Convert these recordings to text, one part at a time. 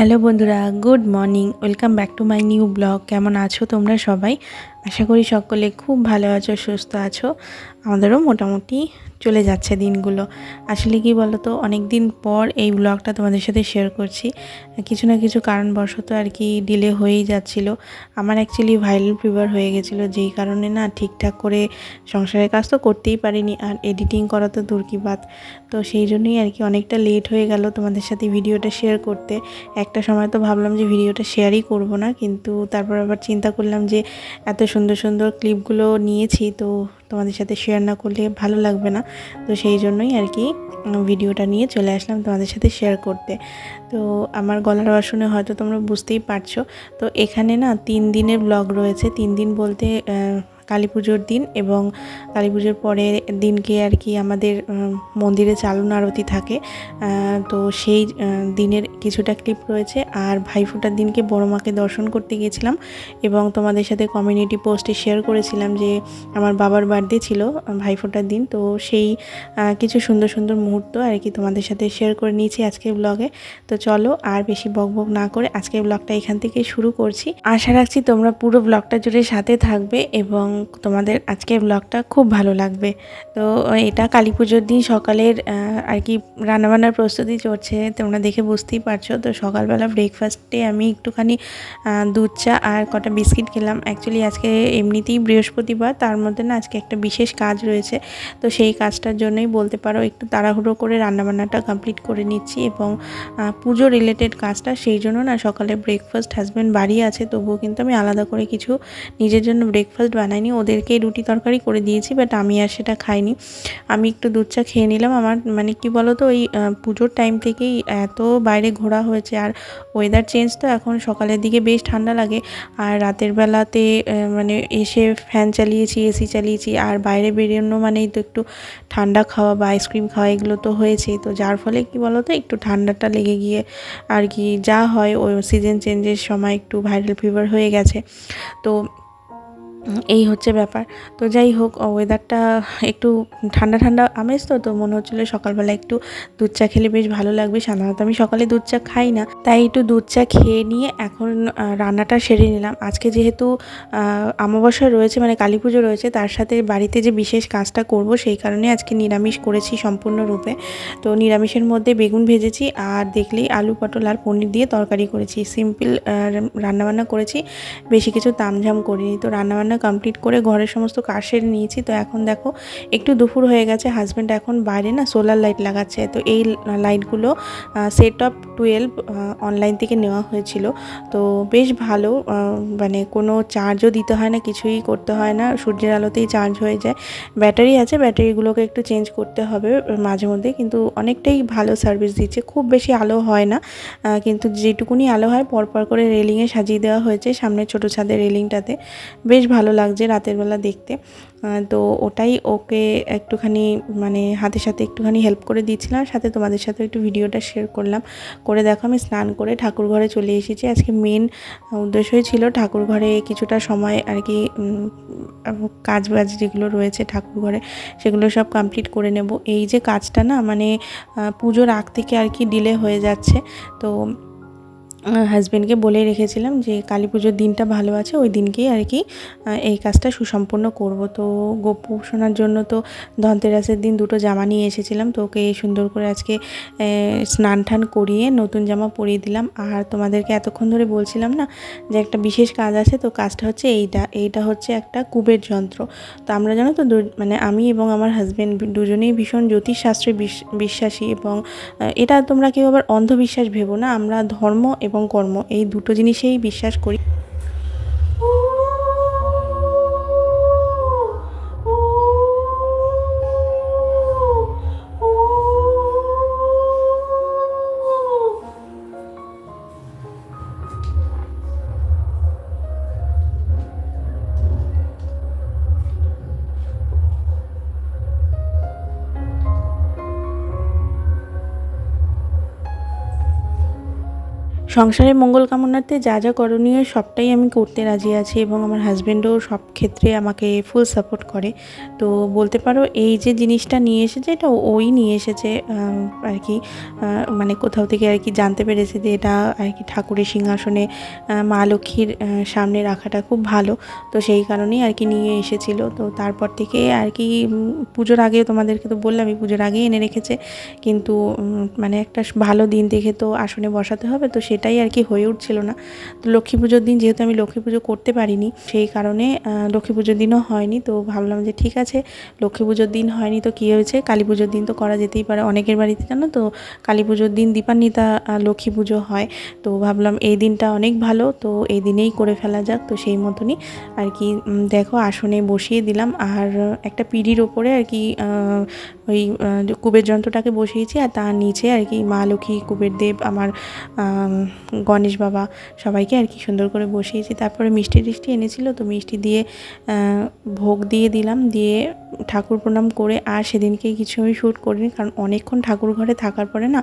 Hello বন্ধুরা good morning welcome back to my new blog. কেমন আছো তোমরা সবাই? আশা করি সকলে খুব ভালো আছো, সুস্থ আছো। আমাদেরও মোটামুটি চলে যাচ্ছে দিনগুলো। আসলে কি বলো তো অনেক দিন পর এই ব্লগটা তোমাদের সাথে শেয়ার করছি। কিছু না কিছু কারণবশত আর কি ডিলে হয়েই যাচ্ছিল। আমার অ্যাকচুয়ালি ভাইরাল ফিভার হয়ে গেছিল, যেই কারণে না ঠিকঠাক করে সংসারের কাজ তো করতেই পারিনি, আর এডিটিং করা তো দূর কি তো সেই জন্যই আর কি অনেকটা লেট হয়ে গেল তোমাদের সাথে ভিডিওটা শেয়ার করতে। একটা সময় তো ভাবলাম যে ভিডিওটা শেয়ারই করব না, কিন্তু তারপর আবার চিন্তা করলাম যে এত সুন্দর সুন্দর ক্লিপগুলো নিয়েছি, তো তোমাদের সাথে শেয়ার না করলে ভালো লাগবে না। তো সেই জন্যই আর কি ভিডিওটা নিয়ে চলে আসলাম তোমাদের সাথে শেয়ার করতে। তো আমার গলার বাসনে হয়তো তোমরা বুঝতেই পারছ। তো এখানে না তিন দিনের ব্লগ রয়েছে। তিন দিন বলতে কালী পুজোর দিন এবং কালী পুজোর পরের দিনকে আর কি আমাদের মন্দিরে চালন আরতি থাকে। তো সেই দিনের কিছুটা ক্লিপ রয়েছে। আর ভাইফোঁটার দিনকে বড় মাকে দর্শন করতে গিয়েছিলাম এবং তোমাদের সাথে কমিউনিটি পোস্টে শেয়ার করেছিলাম যে আমার বাবার বার্থডে ছিল ভাইফোঁটার দিন। তো সেই কিছু সুন্দর সুন্দর মুহূর্ত আর কি তোমাদের সাথে শেয়ার করে নিয়েছি আজকের ব্লগে তো চলো আর বেশি বক বক না করে আজকের ব্লগটা এখান থেকে শুরু করছি। আশা রাখছি তোমরা পুরো ব্লগটা জুড়ে সাথে থাকবে এবং তোমাদের আজকের ব্লগটা খুব ভালো লাগবে। তো এটা কালী পুজোর দিন সকালের আর কি রান্নাবান্নার প্রস্তুতি চলছে তোমরা দেখে বুঝতেই পারছ। তো সকালবেলা ব্রেকফাস্টে আমি একটুখানি দুধ চা আর কটা বিস্কিট খেলাম। অ্যাকচুয়ালি আজকে এমনিতেই বৃহস্পতিবার, তার মধ্যে না আজকে একটা বিশেষ কাজ রয়েছে। তো সেই কাজটার জন্যই বলতে পারো, একটু তাড়াহুড়ো করে রান্নাবান্নাটা কমপ্লিট করে নিচ্ছি এবং পুজো রিলেটেড কাজটা, সেই জন্য না সকালে ব্রেকফাস্ট হাজব্যান্ড বাড়ি আছে, তবুও কিন্তু আমি আলাদা করে কিছু নিজের জন্য ব্রেকফাস্ট বানাইনি। ওদেরকে রুটি তরকারি করে দিয়েছি বাট আমি আর সেটা খাইনি। আমি একটু দুধ চা খেয়ে নিলাম, আমার মানে কি বলো তো ওই পুজোর টাইম থেকেই এত বাইরে ঘোরা হয়েছে। আর ওয়েদার চেঞ্জ তো এখন সকালের দিকে বেশ ঠান্ডা লাগে। আর রাতের বেলাতে মানে এসে ফ্যান চালিয়েছি এসি চালিয়েছি, আর বাইরে বেরোনো মানেই তো একটু ঠান্ডা খাওয়া বা আইসক্রিম খাওয়া, এগুলো তো হয়েছে। তো যার ফলে কি বলো তো একটু ঠান্ডাটা লেগে গিয়ে আর কি যা হয় ওই সিজন চেঞ্জের সময় একটু ভাইরাল ফিভার হয়ে গেছে। তো এই হচ্ছে ব্যাপার। তো যাই হোক ওয়েদারটা একটু ঠান্ডা ঠান্ডা আমেজ তো তো মনে হচ্ছিল সকালবেলা একটু দুধ চা খেলে বেশ ভালো লাগবে। সাধারণত আমি সকালে দুধ চা খাই না তাই একটু দুধ চা খেয়ে নিয়ে এখন রান্নাটা সেরে নিলাম। আজকে যেহেতু আহ, অমাবস্যা রয়েছে মানে কালী পুজো রয়েছে তার সাথে বাড়িতে যে বিশেষ কাজটা করব সেই কারণে আজকে নিরামিষ করেছি সম্পূর্ণরূপে। তো নিরামিষের মধ্যে বেগুন ভেজেছি আর দেখলেই আলু পটল আর পনির দিয়ে তরকারি করেছি। সিম্পল রান্নাবান্না করেছি বেশি কিছু তামঝাম করিনি। তো রান্নাবান্না কমপ্লিট করে ঘরের সমস্ত কাজ সেরে নিয়েছি। তো এখন দেখো, একটু দুপুর হয়ে গেছে হাজব্যান্ড এখন বাইরে না সোলার লাইট লাগাচ্ছে। তো এই লাইটগুলো সেট অফ টুয়েলভ অনলাইন থেকে নেওয়া হয়েছিল। তো বেশ ভালো মানে কোনো চার্জও দিতে হয় না, কিছুই করতে হয় না। সূর্যের আলোতেই চার্জ হয়ে যায়। ব্যাটারি আছে ব্যাটারিগুলোকে একটু চেঞ্জ করতে হবে মাঝে মধ্যে। কিন্তু অনেকটাই ভালো সার্ভিস দিচ্ছে। খুব বেশি আলো হয় না কিন্তু যেটুকুনি আলো হয়, পরপর করে রেলিংয়ে সাজিয়ে দেওয়া হয়েছে সামনে ছোটো ছাদের রেলিংটাতে বেশ ভালো লাগছে রাতের বেলা দেখতে। তো ওটাই ওকে একটুখানি মানে হাতের সাথে একটুখানি হেল্প করে দিয়েছিলাম, সাথে তোমাদের সাথে একটু ভিডিওটা শেয়ার করলাম। করে দেখো, আমি স্নান করে ঠাকুর ঘরে চলে এসেছি। আজকে মেন উদ্দেশ্যই ছিল ঠাকুর ঘরে কিছুটা সময় আর কি কাজ বাজ যেগুলো রয়েছে ঠাকুর ঘরে, সেগুলো সব কমপ্লিট করে নেব। এই যে কাজটা না মানে পুজোর আগ থেকে আর কি ডিলে হয়ে যাচ্ছে। তো হাজব্যান্ডকে বলেই রেখেছিলাম যে কালী পুজোর দিনটা ভালো আছে, ওই দিনকেই আর কি এই কাজটা সুসম্পন্ন করব। তো গোপু শোনার জন্য তো ধনতেরাসের দিন দুটো জামা নিয়ে এসেছিলাম, তো ওকে সুন্দর করে আজকে স্নান টান করিয়ে নতুন জামা পরিয়ে দিলাম। আর তোমাদেরকে এতক্ষণ ধরে বলছিলাম না যে একটা বিশেষ কাজ আছে, তো কাজটা হচ্ছে এইটা এইটা হচ্ছে একটা কুবের যন্ত্র। তো আমরা জানো তো মানে আমি এবং আমার হাজব্যান্ড দুজনেই ভীষণ জ্যোতিষশাস্ত্রে বিশ- বিশ্বাসী এবং এটা তোমরা কেউ আবার অন্ধবিশ্বাস ভেবো না, আমরা ধর্ম এবং কর্ম এই দুটো জিনিসেই বিশ্বাস করি। সংসারের মঙ্গল কামনার্থে যা যা করণীয় সবটাই আমি করতে রাজি আছি এবং আমার হাজব্যান্ডও সব ক্ষেত্রে আমাকে ফুল সাপোর্ট করে। তো বলতে পারো এই যে জিনিসটা নিয়ে এসেছে, এটা ওই নিয়ে এসেছে আর কি মানে কোথাও থেকে আর কি জানতে পেরেছে যে এটা আর কি ঠাকুরের সিংহাসনে মা লক্ষ্মীর সামনে রাখাটা খুব ভালো। তো সেই কারণেই আর কি নিয়ে এসেছিল। তো তারপর থেকে আর কি পুজোর আগে তোমাদেরকে তো বললামই পুজোর আগেই এনে রেখেছে। কিন্তু মানে একটা ভালো দিন দেখে তো আসনে বসাতে হবে। তো সেটাই আর কি হয়ে উঠছিল না। তো লক্ষ্মী পুজোর দিন যেহেতু আমি লক্ষ্মী পুজো করতে পারিনি, সেই কারণে লক্ষ্মী পুজোর দিনও হয়নি। তো ভাবলাম যে ঠিক আছে, লক্ষ্মী পুজোর দিন হয়নি তো কী হয়েছে? কালী পুজোর দিন তো করা যেতেই পারে অনেকের বাড়িতে, জানো তো? কালী পুজোর দিন দীপান্বিতা লক্ষ্মী পুজো হয়। তো ভাবলাম এই দিনটা অনেক ভালো, তো এই দিনেই করে ফেলা যাক। তো সেই মতনই আর কি দেখো আসনে বসিয়ে দিলাম। আর একটা পিঁড়ির ওপরে আর কি ওই কুবের যন্ত্রটাকে বসিয়েছি আর তার নিচে আর কি মা লক্ষ্মী, কুবের দেব, আমার গণেশ বাবা সবাইকে আর কি সুন্দর করে বসিয়েছি। তারপরে মিষ্টি টিষ্টি এনেছিল তো মিষ্টি দিয়ে ভোগ দিয়ে দিলাম। দিয়ে ঠাকুর প্রণাম করে আর সেদিনকে কিছু আমি শ্যুট করিনি কারণ অনেকক্ষণ ঠাকুর ঘরে থাকার পরে না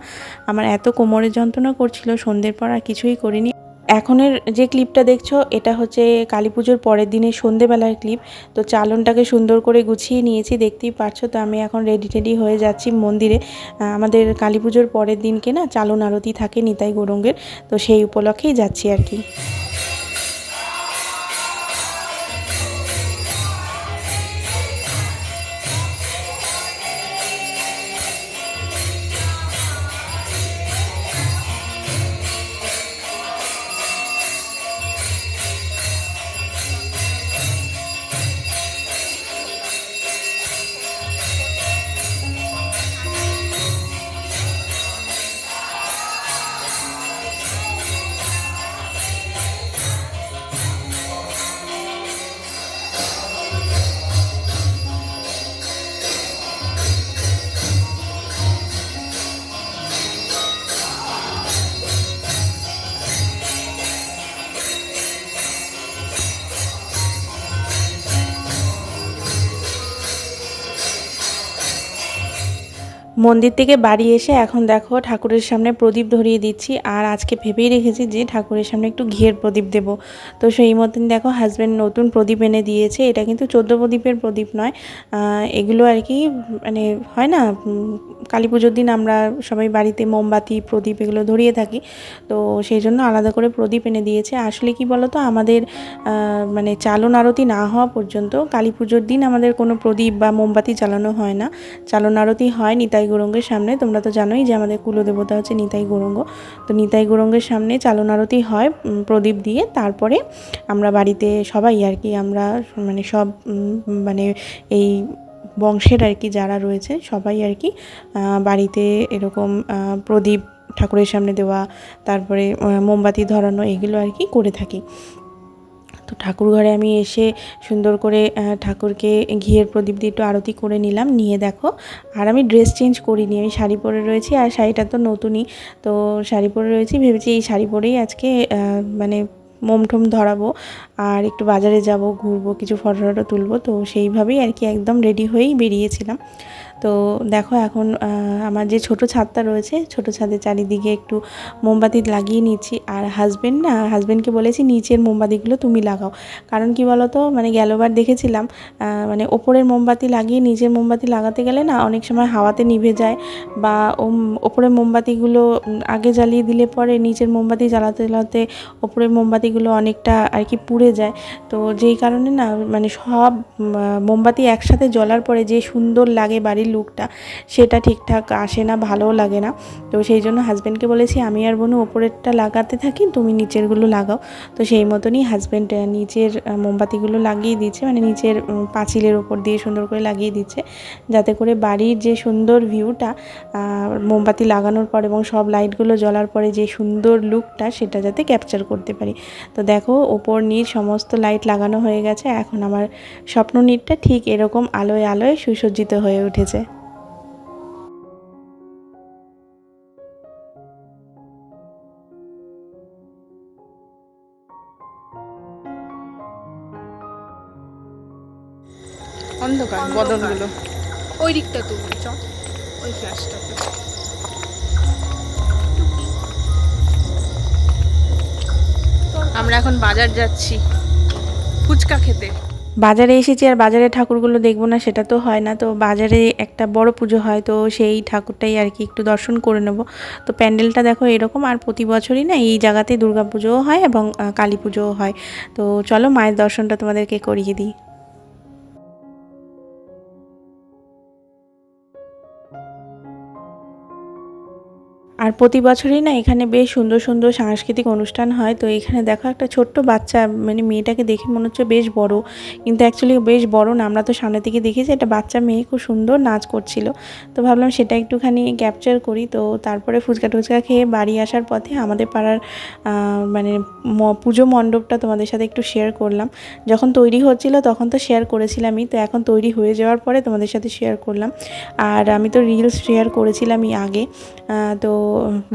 আমার এত কোমরের যন্ত্রণা করছিল, সন্ধ্যের পর আর কিছুই করিনি। এখনের যে ক্লিপটা দেখছ, এটা হচ্ছে কালী পুজোর পরের দিনে সন্ধেবেলার ক্লিপ তো চালনটাকে সুন্দর করে গুছিয়ে নিয়েছি, দেখতেই পাচ্ছ তো আমি এখন রেডি টেডি হয়ে যাচ্ছি মন্দিরে। আমাদের কালী পুজোর পরের দিনকে না চালন আরতি থাকে নিতাই গৌরঙ্গের। তো সেই উপলক্ষেই যাচ্ছি আর কি। মন্দির থেকে বাড়ি এসে এখন দেখো ঠাকুরের সামনে প্রদীপ ধরিয়ে দিচ্ছি। আর আজকে ভেবেই রেখেছি যে ঠাকুরের সামনে একটু ঘিয়ের প্রদীপ দেব। তো সেই মতন দেখো হাজব্যান্ড নতুন প্রদীপ এনে দিয়েছে। এটা কিন্তু চোদ্দ প্রদীপের প্রদীপ নয়। এগুলো আর কি মানে হয় না কালী পুজোর দিন আমরা সবাই বাড়িতে মোমবাতি, প্রদীপ এগুলো ধরিয়ে থাকি। তো সেই জন্য আলাদা করে প্রদীপ এনে দিয়েছে। আসলে কি বলো তো আমাদের মানে চালন আরতি না হওয়া পর্যন্ত কালী পুজোর দিন আমাদের কোনো প্রদীপ বা মোমবাতি চালানো হয় না। চালন আরতি হয় নিতাই গৌরঙ্গের সামনে, তোমরা তো জানোই যে আমাদের কুলদেবতা হচ্ছে নিতাই গৌরঙ্গ। তো নিতাই গৌরঙ্গের সামনে চালন আরতি হয় প্রদীপ দিয়ে। তারপরে আমরা বাড়িতে সবাই আর কি, আমরা মানে সব মানে এই বংশের আর কি যারা রয়েছে, সবাই আর কি বাড়িতে এরকম প্রদীপ ঠাকুরের সামনে দেওয়া, তারপরে মোমবাতি ধরানো, এগুলো আর কি করে থাকি। তো ঠাকুর ঘরে আমি এসে সুন্দর করে ঠাকুরকে ঘিয়ের প্রদীপ দিয়ে একটু আরতি করে নিলাম। নিয়ে দেখো, আর আমি ড্রেস চেঞ্জ করিনি, আমি শাড়ি পরে রয়েছি আর শাড়িটা তো নতুনই। তো শাড়ি পরে রয়েছি, ভেবেছি এই শাড়ি পরেই আজকে মানে মোম ঠোম ধরাবো আর একটু বাজারে যাব, ঘুরবো, কিছু ফটো ফটো তুলবো। তো সেইভাবেই আর কি একদম রেডি হয়েই বেরিয়েছিলাম। তো দেখো এখন আমার যে ছোট ছাদটা রয়েছে, ছোট ছাদের চারিদিকে একটু মোমবাতি লাগিয়ে নিচ্ছি। আর হাজবেন্ড না হাজব্যান্ডকে বলেছি নিচের মোমবাতিগুলো তুমি লাগাও। কারণ কি বলো তো মানে গেলোবার দেখেছিলাম মানে ওপরের মোমবাতি লাগিয়ে নিচের মোমবাতি লাগাতে গেলে না অনেক সময় হাওয়াতে নিভে যায় বা ওপরের মোমবাতিগুলো আগে জ্বালিয়ে দিলে পরে নিচের মোমবাতি জ্বালাতে জ্বালাতে ওপরের মোমবাতিগুলো অনেকটা আর কি পুড়ে যায়। তো যেই কারণে না মানে সব মোমবাতি একসাথে জ্বলার পরে যে সুন্দর লাগে বাড়ির লুকটা সেটা ঠিকঠাক আসে না, ভালোও লাগে না। তো সেই জন্য হাজব্যান্ডকে বলেছি, আমি আর বোনু ওপরেরটা লাগাতে থাকি, তুমি নিচেরগুলো লাগাও। তো সেই মতনই হাজব্যান্ড নিচের মোমবাতিগুলো লাগিয়ে দিচ্ছে মানে নিচের পাঁচিলের ওপর দিয়ে সুন্দর করে লাগিয়ে দিচ্ছে, যাতে করে বাড়ির যে সুন্দর ভিউটা মোমবাতি লাগানোর পর এবং সব লাইটগুলো জ্বলার পরে যে সুন্দর লুকটা, সেটা যাতে ক্যাপচার করতে পারি। তো দেখো, ওপর নিচ সমস্ত লাইট লাগানো হয়ে গেছে, এখন আমার স্বপ্ন নীড়টা ঠিক এরকম আলোয় আলোয় সুসজ্জিত হয়ে উঠেছে। অন্ধকার। ওই দিকটা তুলবি চ। ওই ফ্ল্যাশটাতে। এখন বাজার যাচ্ছি। ফুচকা খেতে। বাজারে এসেছি আর বাজারে ঠাকুরগুলো দেখব না সেটা তো হয় না। তো বাজারে একটা বড় পুজো হয় তো সেই ঠাকুরটাই আর কি একটু দর্শন করে নেব। তো প্যান্ডেলটা দেখো এরকম আর প্রতি বছরই না এই জায়গাতে দুর্গা পুজোও হয় এবং কালী পুজোও হয়। তো চলো মায়ের দর্শনটা তোমাদেরকে করিয়ে দিই। আর প্রতি বছরই না এখানে বেশ সুন্দর সুন্দর সাংস্কৃতিক অনুষ্ঠান হয়। তো এখানে দেখো একটা ছোট্ট বাচ্চা মানে মেয়েটাকে দেখে মনে হচ্ছে বেশ বড়। কিন্তু অ্যাকচুয়ালি বেশ বড় না, আমরা তো সামনে থেকে দেখেছি একটা বাচ্চা মেয়ে খুব সুন্দর নাচ করছিল। তো ভাবলাম সেটা একটুখানি ক্যাপচার করি। তো তারপরে ফুচকা টুচকা খেয়ে বাড়ি আসার পথে আমাদের পাড়ার মানে পুজো মণ্ডপটা তোমাদের সাথে একটু শেয়ার করলাম। যখন তৈরি হচ্ছিল তখন তো শেয়ার করেছিলামই। তো এখন তৈরি হয়ে যাওয়ার পরে তোমাদের সাথে শেয়ার করলাম। আর আমি তো রিলস শেয়ার করেছিলামই আগে। তো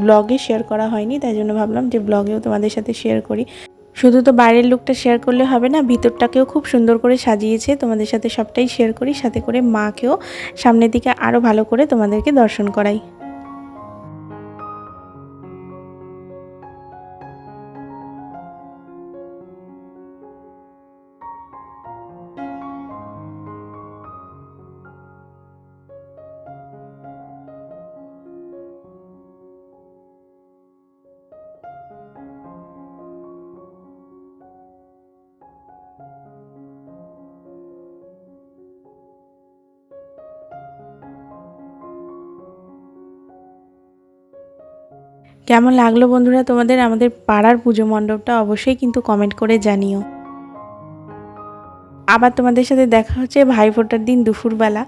ব্লগে শেয়ার করা হয়নি, তাই জন্য ভাবলাম যে ব্লগেও তোমাদের সাথে শেয়ার করি। শুধু তো বাইরের লুকটা শেয়ার করলে হবে না, ভিতরটাকেও খুব সুন্দর করে সাজিয়েছে, তোমাদের সাথে সবটাই শেয়ার করি, সাথে করে মাকেও সামনের দিকে আরও ভালো করে তোমাদেরকে দর্শন করাই। কেমন লাগল বন্ধুরা তোমাদের? আমাদের পাড়ার পুজো মণ্ডপটা অবশ্যই কিন্তু কমেন্ট করে জানিও। আবার তোমাদের সাথে দেখা হচ্ছে ভাইফোঁটার দিন দুপুরবেলা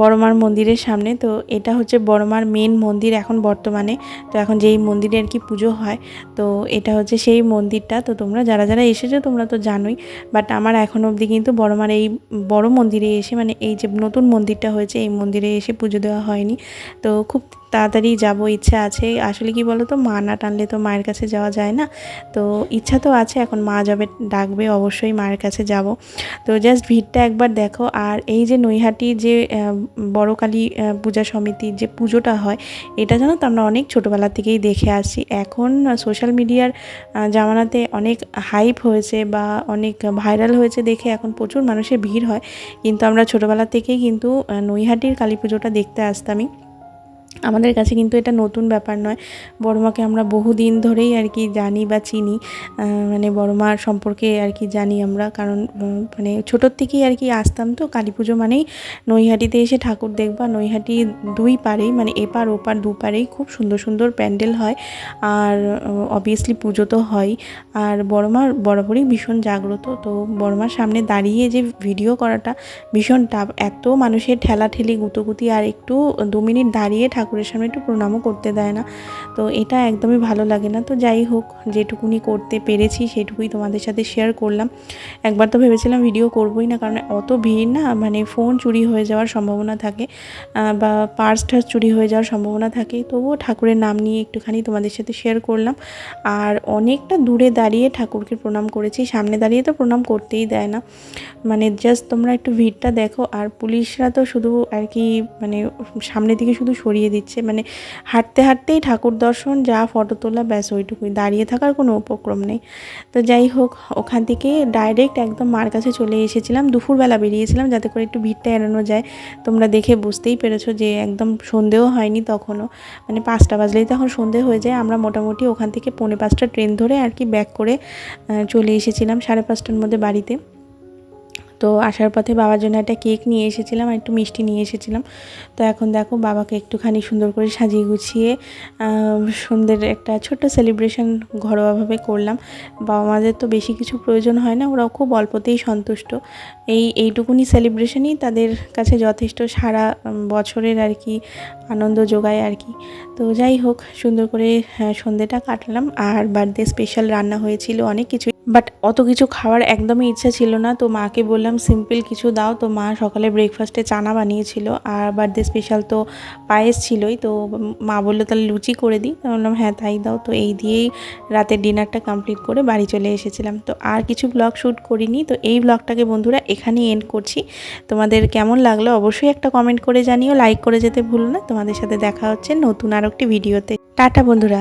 বড়মার মন্দিরের সামনে। তো এটা হচ্ছে বড়মার মেন মন্দির এখন বর্তমানে। তো এখন যেই মন্দিরে আর কি পুজো হয়, তো এটা হচ্ছে সেই মন্দিরটা। তো তোমরা যারা যারা এসেছ তোমরা তো জানোই। বাট আমার এখন অবধি কিন্তু বড়মার এই বড় মন্দিরে এসে মানে এই যে নতুন মন্দিরটা হয়েছে, এই মন্দিরে এসে পুজো দেওয়া হয়নি। তো খুব তাড়াতাড়ি যাব, ইচ্ছা আছে। আসলে কি বলো তো মা না টানলে তো মায়ের কাছে যাওয়া যায় না। তো ইচ্ছা তো আছে, এখন মা যাবে, ডাকবে, অবশ্যই মায়ের কাছে যাব। তো জাস্ট ভিড়টা একবার দেখো। আর এই যে নৈহাটির যে বড় কালী পূজা সমিতির যে পুজোটা হয়, এটা জানো তো আমরা অনেক ছোটোবেলা থেকেই দেখে আসছি। এখন সোশ্যাল মিডিয়ার জামানাতে অনেক হাইপ হয়েছে বা অনেক ভাইরাল হয়েছে দেখে এখন প্রচুর মানুষের ভিড় হয়। কিন্তু আমরা ছোটোবেলা থেকেই কিন্তু নৈহাটির কালী পুজোটা দেখতে আসতামই। আমাদের কাছে কিন্তু এটা নতুন ব্যাপার নয়। বড়মাকে আমরা বহুদিন ধরেই আর কি জানি বা চিনি। মানে বড়মার সম্পর্কে আর কি জানি আমরা। কারণ মানে ছোটোর থেকেই আর কি আসতাম তো, কালী পুজো মানেই নৈহাটিতে এসে ঠাকুর দেখবা। নৈহাটি দুই পারেই মানে এপার ওপার দুপারেই খুব সুন্দর সুন্দর প্যান্ডেল হয়। আর অবভিয়াসলি পুজো তো হয়। আর বড়মার বরাবরই ভীষণ জাগ্রত। তো বড়মার সামনে দাঁড়িয়ে যে ভিডিও করাটা ভীষণ টাফ। এত মানুষের ঠেলাঠেলি, গুতোগুতি, আর একটু দু মিনিট দাঁড়িয়ে ঠাকুরের সামনে একটু প্রণামও করতে দেয় না। তো এটা একদমই ভালো লাগে না। তো যাই হোক, যেটুকুনি করতে পেরেছি সেটুকুই তোমাদের সাথে শেয়ার করলাম। একবার তো ভেবেছিলাম ভিডিও করবোই না, কারণ অত ভিড় না মানে ফোন চুরি হয়ে যাওয়ার সম্ভাবনা থাকে বা পার্স টার্স চুরি হয়ে যাওয়ার সম্ভাবনা থাকে। তবুও ঠাকুরের নাম নিয়ে একটুখানি তোমাদের সাথে শেয়ার করলাম। আর অনেকটা দূরে দাঁড়িয়ে ঠাকুরকে প্রণাম করেছি। সামনে দাঁড়িয়ে তো প্রণাম করতেই দেয় না। মানে জাস্ট তোমরা একটু ভিড়টা দেখো। আর পুলিশরা তো শুধু আর কি মানে সামনে দিকে শুধু সরিয়ে দিচ্ছে। মানে হাঁটতে হাঁটতেই ঠাকুর দর্শন, যা ফটো তোলা, ব্যাস ওইটুকুই। দাঁড়িয়ে থাকার কোনো উপক্রম নেই। তো যাই হোক, ওখান থেকে ডাইরেক্ট একদম মার কাছে চলে এসেছিলাম। দুপুরবেলা বেরিয়েছিলাম যাতে করে একটু ভিড়টা এড়ানো যায়। তোমরা দেখে বুঝতেই পেরেছ যে একদম সন্ধেও হয়নি তখনও। মানে পাঁচটা বাজলেই তখন সন্ধে হয়ে যায়। আমরা মোটামুটি ওখান থেকে পৌনে পাঁচটা ট্রেন ধরে আর কি ব্যাক করে চলে এসেছিলাম সাড়ে পাঁচটার মধ্যে বাড়িতে। তো আসার পথে বাবার জন্য একটা কেক নিয়ে এসেছিলাম আর একটু মিষ্টি নিয়ে এসেছিলাম। তো এখন দেখো বাবাকে একটুখানি সুন্দর করে সাজিয়ে গুছিয়ে সুন্দর একটা ছোট্ট সেলিব্রেশন ঘরোয়াভাবে করলাম। বাবা মাদের তো বেশি কিছু প্রয়োজন হয় না ওরাও খুব অল্পতেই সন্তুষ্ট। এই এইটুকুনি সেলিব্রেশনই তাদের কাছে যথেষ্ট সারা বছরের আর কি আনন্দ যোগায় আর কি। তো যাই হোক সুন্দর করে হ্যাঁ, সন্ধ্যেটা কাটলাম। আর বার্থডে স্পেশাল রান্না হয়েছিল অনেক কিছু। বাট অত কিছু খাওয়ার একদমই ইচ্ছা ছিল না। তো মাকে বললাম, সিম্পল কিছু দাও। তো মা সকালে ব্রেকফাস্টে চানা বানিয়েছিল। আর বার্থডে স্পেশাল তো পায়েস ছিলই, তো মা বলল, তাহলে লুচি করে দিই। তো বললাম হ্যাঁ তাই দাও। তো এই দিয়েই রাতের ডিনারটা কমপ্লিট করে বাড়ি চলে এসেছিলাম। তো আর কিছু ব্লগ শ্যুট করিনি। তো এই ব্লগটাকে বন্ধুরা, এখানেই এন্ড করছি। তোমাদের কেমন লাগল অবশ্যই একটা কমেন্ট করে জানিও। লাইক করে যেতে ভুলো না। তোমাদের সাথে দেখা হচ্ছে নতুন আর একটি ভিডিওতে টাটা বন্ধুরা।